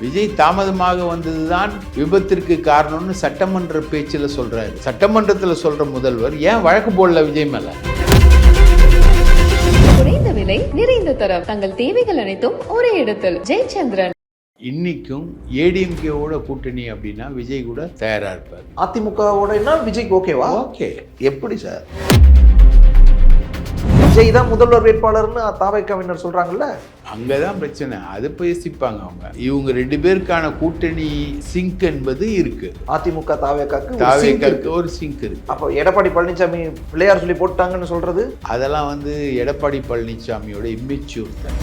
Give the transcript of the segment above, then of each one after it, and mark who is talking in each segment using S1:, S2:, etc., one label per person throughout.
S1: விஜய் தாமதமாக வந்ததுதான் விபத்திற்கு காரணம்னு சட்டமன்ற பேச்சில் சொல்றாரு. சட்டமன்றத்தில் சொல்ற முதல்வர் ஏன் வழக்கு போடல விஜய் மேல?
S2: குறைந்த விலை நிறைந்த தரம். தங்கள் தேவைகள் அனைத்தும் ஒரே இடத்தில். ஜெயச்சந்திரன்.
S1: இன்னைக்கும் ஏடிஎம்கேவோட கூட்டணி அப்படின்னா விஜய் கூட தயாரா இருப்பார்.
S3: அதிமுகவோடனா விஜய்க்கு ஓகேவா?
S1: ஓகே.
S3: எப்படி சார்? விஜய் தான் முதல்வர் வேட்பாளர்னு தாவைக்காவினர் சொல்றாங்கல்ல?
S1: அங்கதான் பிரச்சனை. அது பேசிப்பாங்க அவங்க. இவங்க ரெண்டு பேருக்கான கூட்டணி சிங்க் என்பது இருக்கு.
S3: அதிமுக தாவேக்காக்கு ஒரு sync
S1: தாவேக்கு
S3: இருக்கு.
S1: ஒரு சிங்க் இருக்கு.
S3: அப்போ எடப்பாடி பழனிசாமி பிள்ளையார் சொல்லி போட்டாங்கன்னு சொல்றது?
S1: அதெல்லாம் வந்து எடப்பாடி பழனிசாமியோட இம்மெச்சூர் தான்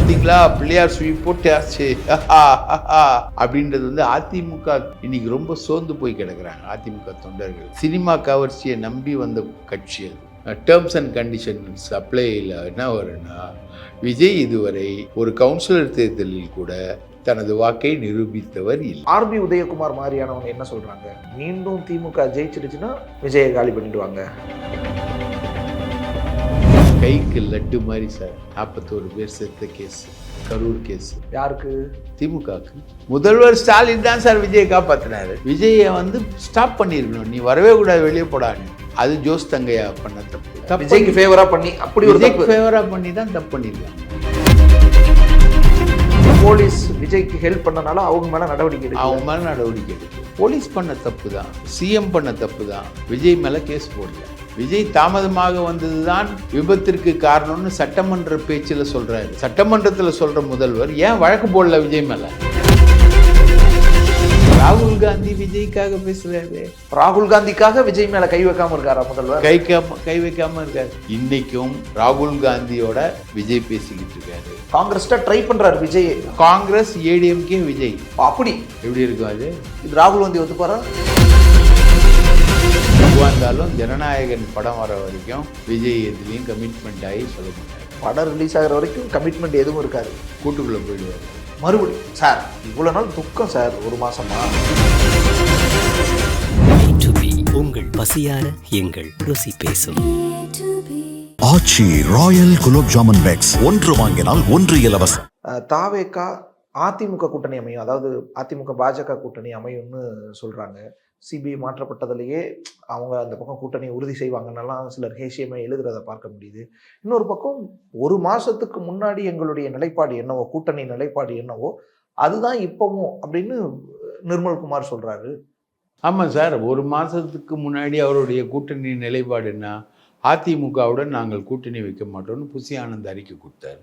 S1: பார்த்தீங்களா பிள்ளையார் சுழி போட்டாச்சு. அப்படின்றது வந்து அதிமுக இன்னைக்கு ரொம்ப சோர்ந்து போய் கிடக்குறாங்க அதிமுக தொண்டர்கள். சினிமா கவர்ச்சியை நம்பி வந்த கட்சி அது. டேர்ம்ஸ் அண்ட் கண்டிஷன்ஸ் அப்ளையில் என்ன வரும்னா விஜய் இதுவரை ஒரு கவுன்சிலர் தேர்தலில் கூட தனது வாக்கை நிரூபித்தவர் இல்லை.
S3: ஆர்பி உதயகுமார் மாதிரியானவங்க என்ன சொல்றாங்க? மீண்டும் திமுக ஜெயிச்சிருச்சுன்னா விஜயை காலி பண்ணிடுவாங்க.
S1: கைக்கு லட்டு மாதிரி சார். நாற்பத்தோரு பேர் செத்த கேஸ். கரூர் கேஸ்.
S3: யாருக்கு?
S1: திமுகக்கு. முதல்வர் ஸ்டாலின் தான் சார் விஜயை காப்பாத்தினாரு. விஜயை வந்து ஸ்டாப் பண்ணிருக்கணும். நீ வரவே கூடாது வெளியே போடான்னு அது ஜோஸ் தங்கையா பண்ண தப்பு.
S3: விஜய்க்கு ஃபேவரா பண்ணி அப்படி
S1: விஜய்க்கு ஃபேவரா பண்ணி தான் தப்பு பண்ணிருக்காங்க.
S3: போலீஸ் விஜய்க்கு ஹெல்ப் பண்ணனால அவங்க மேல நடவடிக்கை எடுக்கல.
S1: அவங்க மேல நடவடிக்கை எடுக்கும் போலீஸ் பண்ண தப்பு தான். சிஎம் பண்ண தப்பு தான். விஜய் மேல கேஸ் போடல. விஜய் தாமதமாக வந்ததுதான் விபத்திற்கு காரணம்னு சட்டமன்ற பேச்சில் சொல்றாரு. சட்டமன்றத்தில் சொல்ற முதல்வர் ஏன் வழக்கு போடல விஜய் மேல? ராகுல் காந்தி விஜய்க்காக பேசுறாரு.
S3: ராகுல் காந்திக்காக விஜய் மேல கை வைக்காம இருக்காரா முதல்வர்?
S1: கை கை வைக்காம இருக்காரு. இன்னைக்கும் ராகுல் காந்தியோட விஜய் பேசிக்கிட்டு இருக்காரு.
S3: காங்கிரஸ்ட ட்ரை பண்றாரு விஜய்.
S1: காங்கிரஸ் ஏடிஎம்கே விஜய்.
S3: அப்படி.
S1: எப்படி இருக்கும் அது?
S3: இது ராகுல் காந்தி ஒத்துப்பாரா?
S1: எதுவாக இருந்தாலும் ஜனநாயகன் படம் வர வரைக்கும் விஜய் எதுலேயும் கமிட்மெண்ட் ஆகி சொல்ல மாட்டார்.
S3: படம் ரிலீஸ் ஆகிற வரைக்கும் கமிட்மெண்ட் எதுவும் இருக்காது.
S1: கூட்டுக்குள்ளே போயிடுவார்.
S3: மறுபடியும் சார் இவ்வளவு நாள் துக்கம் சார் ஒரு மாசமா?
S4: To be உங்கள் பசியார எங்கள் ருசி பேசும்.
S5: ஆச்சி ராயல் குலோப் ஜாமுன் பேக்ஸ் ஒன்று வாங்கினால் ஒன்று இலவசம்.
S3: அஹ், தாவேகா அதிமுக கூட்டணி அமையும். அதாவது அதிமுக பாஜக கூட்டணி அமையும்னு சொல்றாங்க. சிபிஐ மாற்றப்பட்டதுலேயே அவங்க அந்த பக்கம் கூட்டணியை உறுதி செய்வாங்கன்னெல்லாம் சிலர் ஹேசியமே எழுதுறத பார்க்க முடியுது. இன்னொரு பக்கம் ஒரு மாசத்துக்கு முன்னாடி எங்களுடைய நிலைப்பாடு என்னவோ கூட்டணி நிலைப்பாடு என்னவோ அதுதான் இப்பவும் அப்படின்னு நிர்மல்குமார் சொல்றாரு.
S1: ஆமாம் சார் ஒரு மாதத்துக்கு முன்னாடி அவருடைய கூட்டணி நிலைப்பாடுன்னா அதிமுகவுடன் நாங்கள் கூட்டணி வைக்க மாட்டோம்னு புசி ஆனந்த் அறிக்கை கொடுத்தாரு.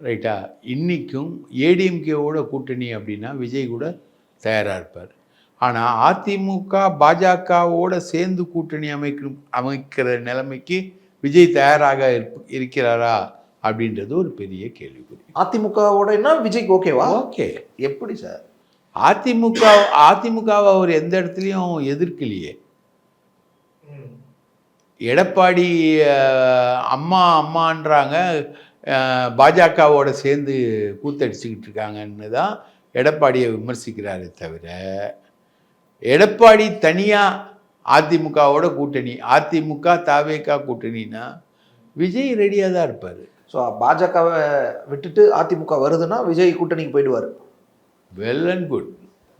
S1: ரைட்டா? இன்னைக்கும் ஏடிஎம்கேவோட கூட்டணி அப்படின்னா விஜய் கூட தயாராக இருப்பார். ஆனால் அதிமுக பாஜகவோட சேர்ந்து கூட்டணி அமைக்கும் அமைக்கிற நிலைமைக்கு விஜய் தயாராக இருக்கிறாரா அப்படின்றது ஒரு பெரிய கேள்விக்குறி.
S3: அதிமுகவோட என்ன? விஜய்க்கு ஓகேவா?
S1: ஓகே.
S3: எப்படி சார்?
S1: அதிமுக அதிமுகவை அவர் எந்த இடத்துலையும் எதிர்க்கலையே. எடப்பாடி அம்மா அம்மான்றாங்க பாஜகவோட சேர்ந்து கூத்தடிச்சுக்கிட்டு இருக்காங்கன்னு தான் எடப்பாடியை விமர்சிக்கிறாரே தவிர எடப்பாடி தனியாக அதிமுகவோட கூட்டணி அதிமுக தாவேகா கூட்டணினா விஜய் ரெடியாக தான் இருப்பார்.
S3: ஸோ பாஜகவை விட்டுட்டு அதிமுக வருதுன்னா விஜய் கூட்டணிக்கு போயிடுவார்.
S1: வெல் அண்ட் குட்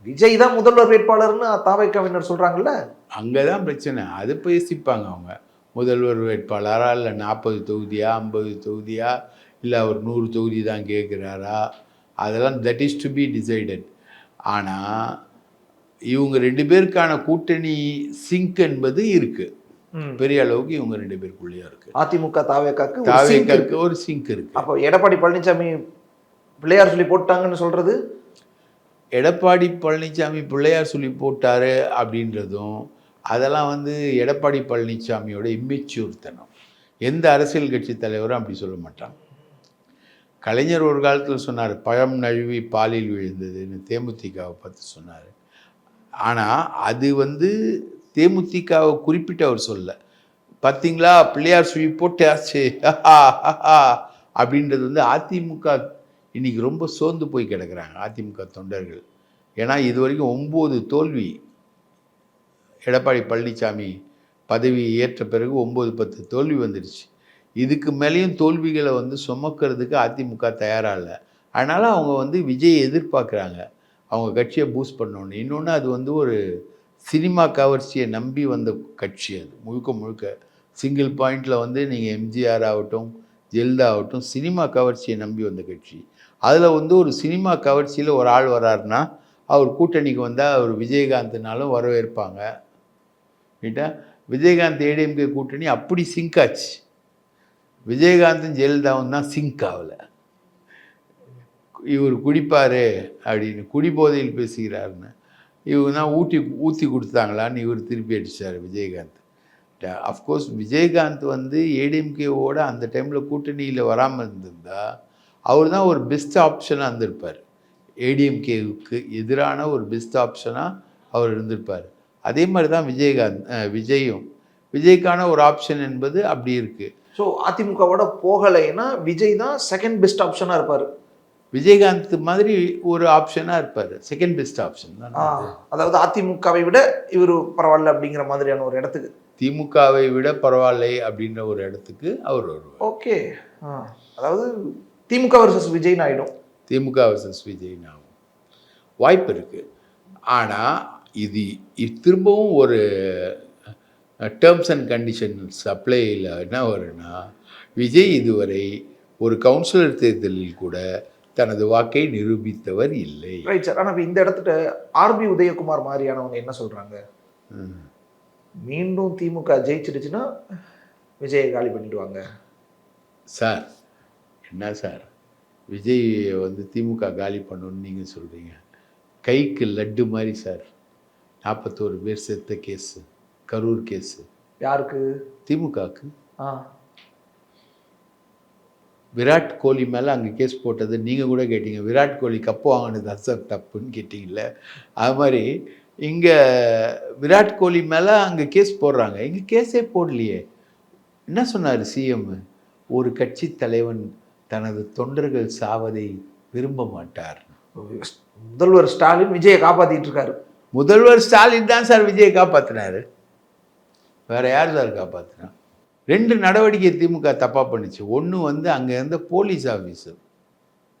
S3: விஜய் தான் முதல்வர் வேட்பாளர்னு தாவைக்காவினர் சொல்றாங்கல்ல?
S1: அங்கே தான் பிரச்சனை. அது பேசிப்பாங்க அவங்க. முதல்வர் வேட்பாளரா இல்லை நாற்பது தொகுதியா ஐம்பது தொகுதியா இல்லை அவர் நூறு தொகுதி தான் கேட்குறாரா அதெல்லாம் that is to be decided ஆனால் இவங்க ரெண்டு பேருக்கான கூட்டணி சிங்க் என்பது இருக்கு. பெரிய அளவுக்கு இவங்க ரெண்டு பேருக்குள்ளேயும் இருக்கு.
S3: அதிமுக தாவேக்காக்கு.
S1: தாவேக்காக்கு ஒரு சிங்க் இருக்கு.
S3: அப்போ எடப்பாடி பழனிசாமி பிள்ளையார் சொல்லி போட்டாங்கன்னு சொல்றது?
S1: எடப்பாடி பழனிசாமி பிள்ளையார் சொல்லி போட்டாரு அப்படின்றதும் அதெல்லாம் வந்து எடப்பாடி பழனிசாமியோட இம்மெச்சூர்த்தனம். எந்த அரசியல் கட்சி தலைவரும் அப்படி சொல்ல மாட்டான். கலைஞர் ஒரு காலத்தில் சொன்னார் பழம் நழுவி பாலில் விழுந்ததுன்னு தேமுதிகவை பற்றி சொன்னார். ஆனால் அது வந்து தேமுதிகவை குறிப்பிட்டு அவர் சொல்ல பார்த்தீங்களா பிள்ளையார் சுழி போட்டாச்சு. அப்படின்றது வந்து அதிமுக இன்றைக்கி ரொம்ப சோர்ந்து போய் கிடக்கிறாங்க அதிமுக தொண்டர்கள். ஏன்னா இது வரைக்கும் ஒம்பது தோல்வி. எடப்பாடி பழனிசாமி பதவி ஏற்ற பிறகு ஒம்பது பத்து தோல்வி வந்துடுச்சு இதுக்கு மேலேயும் தோல்விகளை வந்து சுமக்கிறதுக்கு அதிமுக தயாராக இல்லை. அதனால் அவங்க வந்து விஜயை எதிர்பார்க்குறாங்க. அவங்க கட்சியை பூஸ்ட் பண்ணணும் இன்னொன்று அது வந்து ஒரு சினிமா கவர்ச்சியை நம்பி வந்த கட்சி அது. முழுக்க முழுக்க சிங்கிள் பாயிண்டில் வந்து நீங்கள் எம்ஜிஆர் ஆகட்டும் ஜெயலலிதா ஆகட்டும் சினிமா கவர்ச்சியை நம்பி வந்த கட்சி. அதில் வந்து ஒரு சினிமா கவர்ச்சியில் ஒரு ஆள் வராருன்னா அவர் கூட்டணிக்கு வந்தால் அவர் விஜயகாந்த்னாலும் வரவேற்பாங்க. ரைட்டா விஜயகாந்த் ஏடிஎம்கே கூட்டணி அப்படி சிங்க் ஆச்சு. விஜயகாந்தும் ஜெயலலிதாவும் தான் சிங்க் ஆகலை. இவர் குடிப்பார் அப்படின்னு குடிபோதையில் பேசுகிறாருன்னு இவங்க தான் ஊட்டி ஊற்றி கொடுத்தாங்களான்னு இவர் திருப்பி அடிச்சார் விஜயகாந்த். அஃப்கோர்ஸ் விஜயகாந்த் வந்து ஏடிஎம்கேவோட அந்த டைமில் கூட்டணியில் வராமல் இருந்திருந்தா அவர் தான் ஒரு பெஸ்ட் ஆப்ஷனாக இருந்திருப்பார். ஏடிஎம்கேவுக்கு எதிரான ஒரு பெஸ்ட் ஆப்ஷனாக அவர் இருந்திருப்பார். அதே மாதிரி தான் விஜயகாந்த் விஜயும். விஜய்க்கான ஒரு ஆப்ஷன் என்பது அப்படி இருக்குது
S3: ஸோ அதிமுகவோட போகலைன்னா விஜய் தான் செகண்ட் பெஸ்ட் ஆப்ஷனாக இருப்பார்.
S1: விஜயகாந்த் மாதிரி ஒரு ஆப்ஷனாக இருப்பார். செகண்ட் பெஸ்ட் ஆப்ஷன் தான்.
S3: அதாவது அதிமுகவை விட இவர் பரவாயில்ல அப்படிங்கிற மாதிரியான ஒரு இடத்துக்கு.
S1: திமுகவை விட பரவாயில்லை அப்படின்ற ஒரு இடத்துக்கு அவர் வருவார்.
S3: ஓகே. அதாவது திமுக வர்சஸ் விஜய்னு ஆயிடும்
S1: திமுக வர்சஸ் விஜய் ஆகும் வாய்ப்பு இருக்குது ஆனால் இது இது திரும்பவும் ஒரு டேர்ம்ஸ் அண்ட் கண்டிஷன்ஸ் அப்ளையில் என்ன வரும்னா விஜய் இதுவரை ஒரு கவுன்சிலர் தேர்தலில் கூட தனது வாக்கை நிரூபித்தவர் இல்லை.
S3: ரைட் சார் ஆனால் இந்த இடத்துல ஆர்பி உதயகுமார் மாதிரியானவங்க என்ன சொல்கிறாங்க. மீண்டும் திமுக ஜெயிச்சிடுச்சுன்னா விஜயை காலி பண்ணிடுவாங்க.
S1: சார் என்ன சார்? விஜய் வந்து திமுக காலி பண்ணணும்னு நீங்கள் சொல்கிறீங்க கைக்கு லட்டு மாதிரி சார். நாற்பத்தோரு பேர் செத்த கேஸு. கரூர் கேஸு.
S3: யாருக்கு?
S1: திமுகவுக்கு
S3: ஆ.
S1: விராட் கோலி மேலே அங்கே கேஸ் போட்டது நீங்கள் கூட கேட்டீங்க. விராட் கோலி கப்பு வாங்கினது சார் தப்புன்னு கேட்டிங்கல்ல? அது மாதிரி இங்கே விராட் கோலி மேலே அங்கே கேஸ் போடுறாங்க. இங்கே கேஸே போடலையே. என்ன சொன்னார் சிஎம் ஒரு கட்சி தலைவன் தனது தொண்டர்கள் சாவதை விரும்ப மாட்டார்.
S3: முதல்வர் ஸ்டாலின் விஜயை காப்பாத்திட்டு இருக்காரு.
S1: முதல்வர் ஸ்டாலின் தான் சார் விஜயை காப்பாற்றினாரு வேற யார் சார் காப்பாற்றினா ரெண்டு நடவடிக்கை திமுக தப்பாக பண்ணுச்சு. ஒன்று வந்து அங்கே இருந்த போலீஸ் ஆஃபீஸர்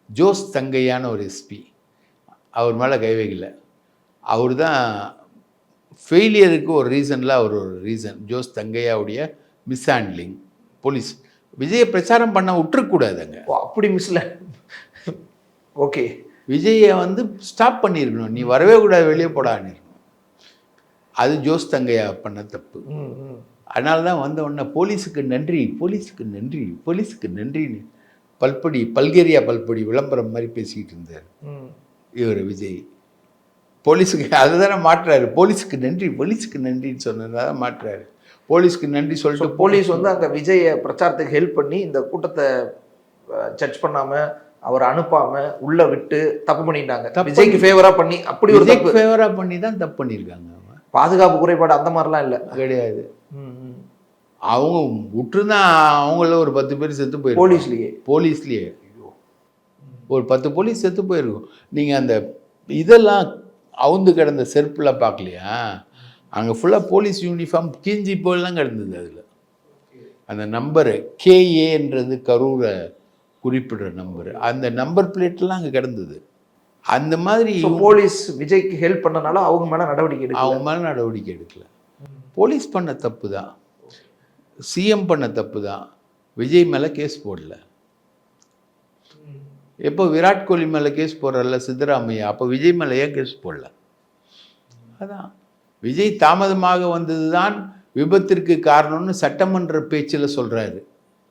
S1: ஜோஸ் தங்கையான ஒரு எஸ்பி அவர் மேலே கை வைக்கல. அவர் தான் ஃபெயிலியருக்கு ஒரு ரீசனில் அவர் ஒரு ரீசன் ஜோஸ் தங்கையாவுடைய மிஸ்ஹேண்ட்லிங் போலீஸ். விஜயை பிரச்சாரம் பண்ண விட்டுறக்கூடாதுங்க
S3: ஓ அப்படி மிஸ்ல ஓகே.
S1: விஜயை வந்து ஸ்டாப் பண்ணியிருக்கணும் நீ வரவே கூடாது வெளியே போடான்னு அது ஜோஸ் தங்கையா பண்ண தப்பு. அதனால தான் வந்த உடனே போலீஸுக்கு நன்றி போலீஸுக்கு நன்றி போலீஸுக்கு நன்றின்னு பல்படி பல்கேரியா பல்படி விளம்பரம் மாதிரி பேசிக்கிட்டு இருந்தார். இவர் விஜய். போலீஸுக்கு அதுதானே மாட்டுறாரு போலீஸுக்கு நன்றி போலீஸுக்கு நன்றின்னு சொன்னதாக மாட்டுறாரு போலீஸ்க்கு நன்றி சொல்லிட்டு
S3: போலீஸ் வந்து அங்கே விஜயை பிரச்சாரத்துக்கு ஹெல்ப் பண்ணி இந்த கூட்டத்தை சர்ச் பண்ணாம அவரை அனுப்பாம உள்ள விட்டு தப்பு பண்ணிட்டாங்க. விஜய்க்கு ஃபேவரா பண்ணி அப்படி ஒரு
S1: ஃபேவராக பண்ணி தான் தப்பு பண்ணியிருக்காங்க
S3: பாதுகாப்பு குறைபாடு அந்த மாதிரிலாம் இல்லை.
S1: கிடையாது. அவங்க விட்டுருந்தான் அவங்கள ஒரு பத்து பேர் செத்து போயிருக்காங்க
S3: போலீஸ்லயே.
S1: போலீஸ்லேயே. ஒரு பத்து போலீஸ் செத்து போயிருக்கும். நீங்கள் அந்த இதெல்லாம் அவுந்து கிடந்த செருப்பில் பார்க்கலையா அங்கே ஃபுல்லாக போலீஸ் யூனிஃபார்ம் கிஞ்சி போயெல்லாம் கிடந்தது அதில். அந்த நம்பரு கேஏன்றது கரூரை குறிப்பிடுற நம்பரு அந்த நம்பர் பிளேட்லாம் அங்கே கிடந்தது. அந்த மாதிரி
S3: போலீஸ் விஜய்க்கு ஹெல்ப் பண்ணனால அவங்க மேல நடவடிக்கை எடுக்கல.
S1: அவங்க மேலே நடவடிக்கை எடுக்கல. போலீஸ் பண்ண தப்பு தான். சிஎம் பண்ண தப்பு தான் விஜய் மேலே கேஸ் போடல. எப்போ விராட் கோலி மேலே கேஸ் போடுறல சித்தராமையா? அப்போ விஜய் மேலே ஏன் கேஸ் போடல? அதான். விஜய் தாமதமாக வந்தது தான் விபத்திற்கு காரணம்னு சட்டமன்ற பேச்சில் சொல்கிறாரு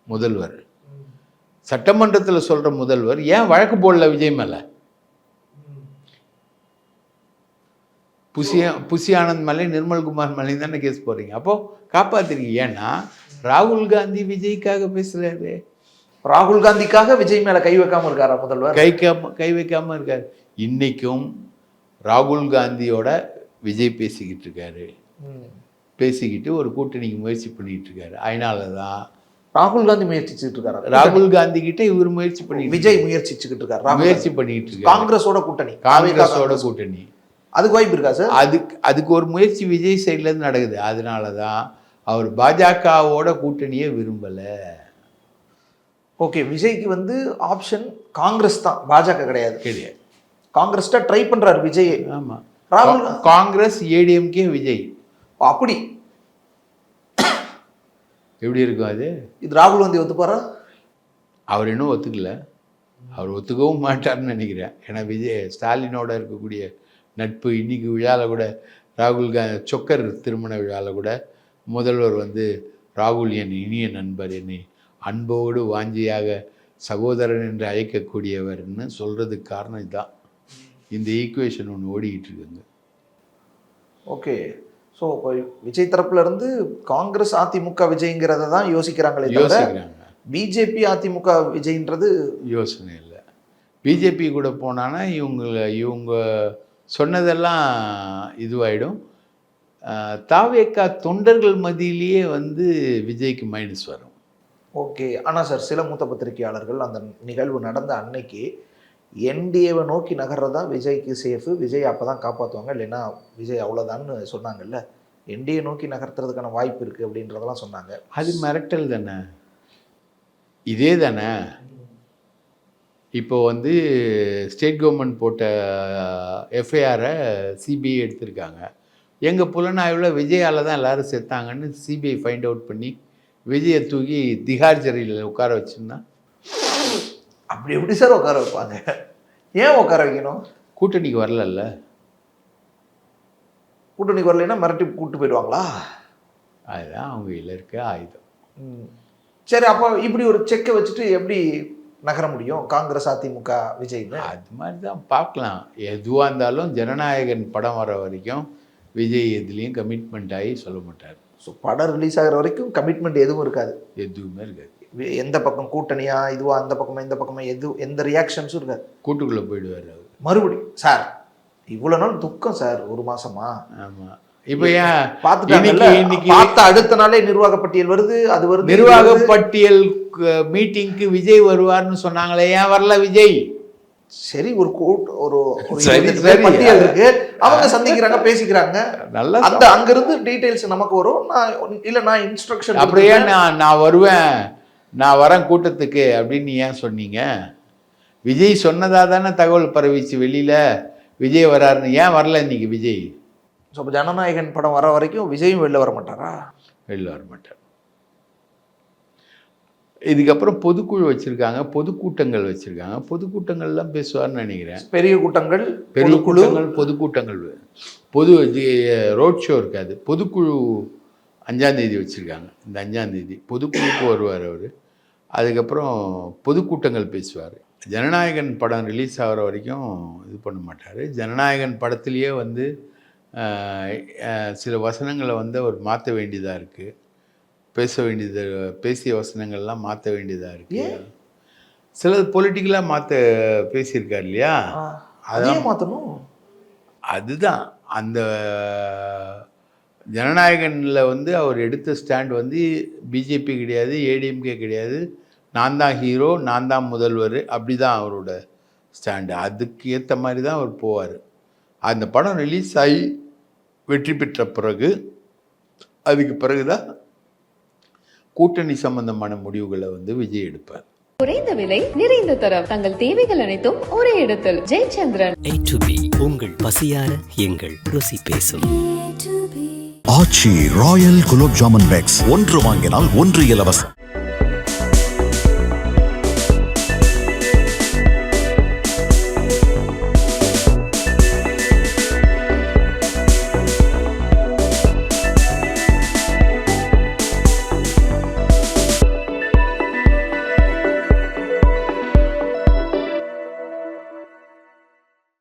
S1: முதல்வர். சட்டமன்றத்தில் சொல்கிற முதல்வர் ஏன் வழக்கு போடல விஜய் மேலே? புசி புசி ஆனந்த் மேலே நிர்மல்குமார் மேலேயும் தானே கேஸ் போடுறீங்க. அப்போ காப்பாத்துறீங்க. ஏன்னா ராகுல் காந்தி விஜய்க்காக பேசுறாரு.
S3: ராகுல் காந்திக்காக விஜய் மேல கை வைக்காம இருக்காரா முதல்வர்?
S1: கை கை வைக்காம இருக்காரு. இன்னைக்கும் ராகுல் காந்தியோட விஜய் பேசிக்கிட்டு இருக்காரு. பேசிக்கிட்டு ஒரு கூட்டணிக்கு முயற்சி பண்ணிட்டு இருக்காரு. அதனால தான்
S3: ராகுல் காந்தி முயற்சிச்சுட்டு இருக்காரா?
S1: ராகுல் காந்தி கிட்ட இவர் முயற்சி பண்ணிட்டு
S3: விஜய் முயற்சிச்சுக்கிட்டு இருக்காரு
S1: முயற்சி. பண்ணிட்டு இருக்காரு.
S3: காங்கிரஸோட கூட்டணி.
S1: காங்கிரஸோட கூட்டணி.
S3: அதுக்கு வாய்ப்பு இருக்கா சார்?
S1: அதுக்கு அதுக்கு ஒரு முயற்சி விஜய் சைட்ல இருந்து நடக்குது. அதனால தான் அவர் பாஜகவோட கூட்டணியை விரும்பலை.
S3: ஓகே விஜய்க்கு வந்து ஆப்ஷன் காங்கிரஸ் தான். பாஜக கிடையாது.
S1: கிடையாது.
S3: காங்கிரஸ்ட ட்ரை பண்றாரு விஜய்
S1: ஆமா.
S3: ராகுல்
S1: காங்கிரஸ் ஏடிஎம்கே விஜய்.
S3: அப்படி.
S1: எப்படி இருக்கும் அது?
S3: இது ராகுல் காந்தி ஒத்துப்பாரா?
S1: அவர் இன்னும் ஒத்துக்கல. அவர் ஒத்துக்கவும் மாட்டார்னு நினைக்கிறேன். ஏன்னா விஜய் ஸ்டாலினோட இருக்கக்கூடிய நட்பு. இன்னைக்கு விழாவில் கூட ராகுல் கா சொக்கர் திருமண விழாவில் கூட முதல்வர் வந்து ராகுல் என் இனிய நண்பர் என்னை அன்போடு வாஞ்சியாக சகோதரன் என்று அழைக்கக்கூடியவர்னு சொல்கிறதுக்கு காரணம் இதுதான் இந்த ஈக்குவேஷன் ஒன்று ஓடிக்கிட்டு இருக்குங்க.
S3: ஓகே. ஸோ இப்போ விஜய் தரப்புல இருந்து காங்கிரஸ் அதிமுக விஜய்ங்கிறத தான் யோசிக்கிறாங்களே
S1: யோசிக்கிறாங்க.
S3: பிஜேபி அதிமுக விஜய்ன்றது
S1: யோசனை இல்லை. பிஜேபி கூட போனான்னா இவங்கள இவங்க சொன்னதெல்லாம் இதுவாயிடும். தாவேக்கா தொண்டர்கள் மத்தியிலேயே வந்து விஜய்க்கு மைனஸ் வரும்.
S3: ஓகே. ஆனால் சார் சில மூத்த பத்திரிகையாளர்கள் அந்த நிகழ்வு நடந்த அன்னைக்கு என்டிஏவை நோக்கி நகர்றதா விஜய்க்கு சேஃபு விஜய் அப்போ தான் காப்பாற்றுவாங்க இல்லைன்னா விஜய் அவ்வளோதான்னு சொன்னாங்கல்ல. என்டிஏ நோக்கி நகர்த்துறதுக்கான வாய்ப்பு இருக்குது அப்படின்றதெல்லாம் சொன்னாங்க.
S1: அது மிரட்டல் தானே? இதே தானே? இப்போ வந்து ஸ்டேட் கவர்மெண்ட் போட்ட எஃப்ஐஆரை சிபிஐ எடுத்திருக்காங்க. எங்கள் புலனாய்வில் விஜயால் தான் எல்லாரும் செத்தாங்கன்னு சிபிஐ ஃபைண்ட் அவுட் பண்ணி விஜயை தூக்கி திகார் ஜெயிலில் உட்கார வச்சுருந்தா
S3: அப்படி எப்படி சார் உட்கார வைப்பாங்க? ஏன் உட்கார வைக்கணும்?
S1: கூட்டணிக்கு வரலல்ல.
S3: கூட்டணிக்கு வரலைன்னா மிரட்டி கூட்டு போயிடுவாங்களா?
S1: அதுதான் அவங்க இதில் இருக்க ஆயுதம்.
S3: சரி அப்போ இப்படி ஒரு செக்கை வச்சுட்டு எப்படி நகர முடியும். காங்கிரஸ் அதிமுக விஜய்னு.
S1: அது மாதிரி தான் பார்க்கலாம். எதுவாக இருந்தாலும் ஜனநாயகன் படம் வர வரைக்கும் விஜய் எதுலேயும் கமிட்மெண்ட் ஆகி சொல்ல மாட்டார்.
S3: ஸோ படம் ரிலீஸ் ஆகிற வரைக்கும் கமிட்மெண்ட் எதுவும் இருக்காது.
S1: எதுவுமே இருக்காது.
S3: எந்த பக்கம் கூட்டணியா இதுவா அந்த பக்கமா இந்த பக்கமா எது எந்த ரியாக்ஷன்ஸும் இருக்காது.
S1: கூட்டுக்குள்ளே போயிடுவார் அவர்.
S3: மறுபடியும் சார் இவ்வளவு நாள் துக்கம் சார் ஒரு மாசமா?
S1: ஆமாம் இப்போ ஏன்?
S3: பார்த்துட்டாங்கல்ல?
S1: இன்னைக்கு
S3: பார்த்த அடுத்த நாளே நிர்வாக பட்டியல் வருது அது வருது
S1: நிர்வாக. பட்டியல் மீட்டிங்க்கு விஜய் வருவார்னு சொன்னாங்களே ஏன் வரல விஜய்?
S3: சரி ஒரு கூட் ஒரு. பட்டியல் இருக்கு. அவங்க சந்திக்கிறாங்க பேசிக்கிறாங்க.
S1: நல்லா
S3: அந்த அங்க இருந்து டீடைல்ஸ் நமக்கு வரும். நான் இல்ல நான் இன்ஸ்ட்ரக்ஷன்
S1: ஏன் நான் நான் வருவேன். நான் வரேன் கூட்டத்துக்கு அப்படின்னு ஏன் சொன்னீங்க? விஜய் சொன்னதாக தானே தகவல் பரவிச்சு வெளியில். விஜய் வராருன்னு ஏன் வரல இன்னைக்கு விஜய்?
S3: ஸோ இப்போ ஜனநாயகன் படம் வர வரைக்கும் விஜயும் வெளில வர மாட்டாரா?
S1: வெளில வர மாட்டார். இதுக்கப்புறம் பொதுக்குழு வச்சுருக்காங்க பொதுக்கூட்டங்கள் வச்சுருக்காங்க. பொதுக்கூட்டங்கள்லாம் பேசுவார்னு நினைக்கிறேன்.
S3: பெரிய கூட்டங்கள்
S1: பெரிய கூட்டங்கள் பொதுக்கூட்டங்கள். பொது ரோட் ஷோ இருக்காது. பொதுக்குழு அஞ்சாந்தேதி வச்சுருக்காங்க. இந்த அஞ்சாந்தேதி பொதுக்குழுக்கு வருவார் அவர். அதுக்கப்புறம் பொதுக்கூட்டங்கள் பேசுவார். ஜனநாயகன் படம் ரிலீஸ் ஆகிற வரைக்கும் இது பண்ண மாட்டார். ஜனநாயகன் படத்துலேயே வந்து சில வசனங்களை வந்து அவர் மாற்ற வேண்டியதாக இருக்குது பேச வேண்டியது பேசிய வசனங்கள்லாம் மாற்ற வேண்டியதாக இருக்குது சிலது பொலிட்டிக்கலாக மாற்ற பேசியிருக்கார் இல்லையா?
S3: ஆ, அதையும் மாத்தணும்.
S1: அதுதான். அந்த ஜனநாயகனில் வந்து அவர் எடுத்த ஸ்டாண்ட் வந்து பிஜேபி கிடையாது ஏடிஎம்கே கிடையாது. நான் தான் ஹீரோ நான் தான் முதல்வர் அப்படி தான் அவரோட ஸ்டாண்டு. அதுக்கு ஏற்ற மாதிரி தான் அவர் போவார். அந்த படம் ரிலீஸ் ஆகி வெற்றி பெற்ற பிறகு அதுக்கு பிறகு தான் கூட்டணி சம்பந்தமான முடிவுகளை வந்து விஜய் எடுப்பார்.
S2: குறைந்த விலை நிறைந்த தரம் தங்கள் தேவைகள் அனைத்தும் ஒரே இடத்தில். ஜெயச்சந்திரன்.
S4: To B உங்கள் பசியார எங்கள் ருசி பேசும்.
S5: ஆச்சி ராயல் குலோப் ஜாமுன் பேக்ஸ் ஒன்று வாங்கினால் ஒன்று இலவசம்.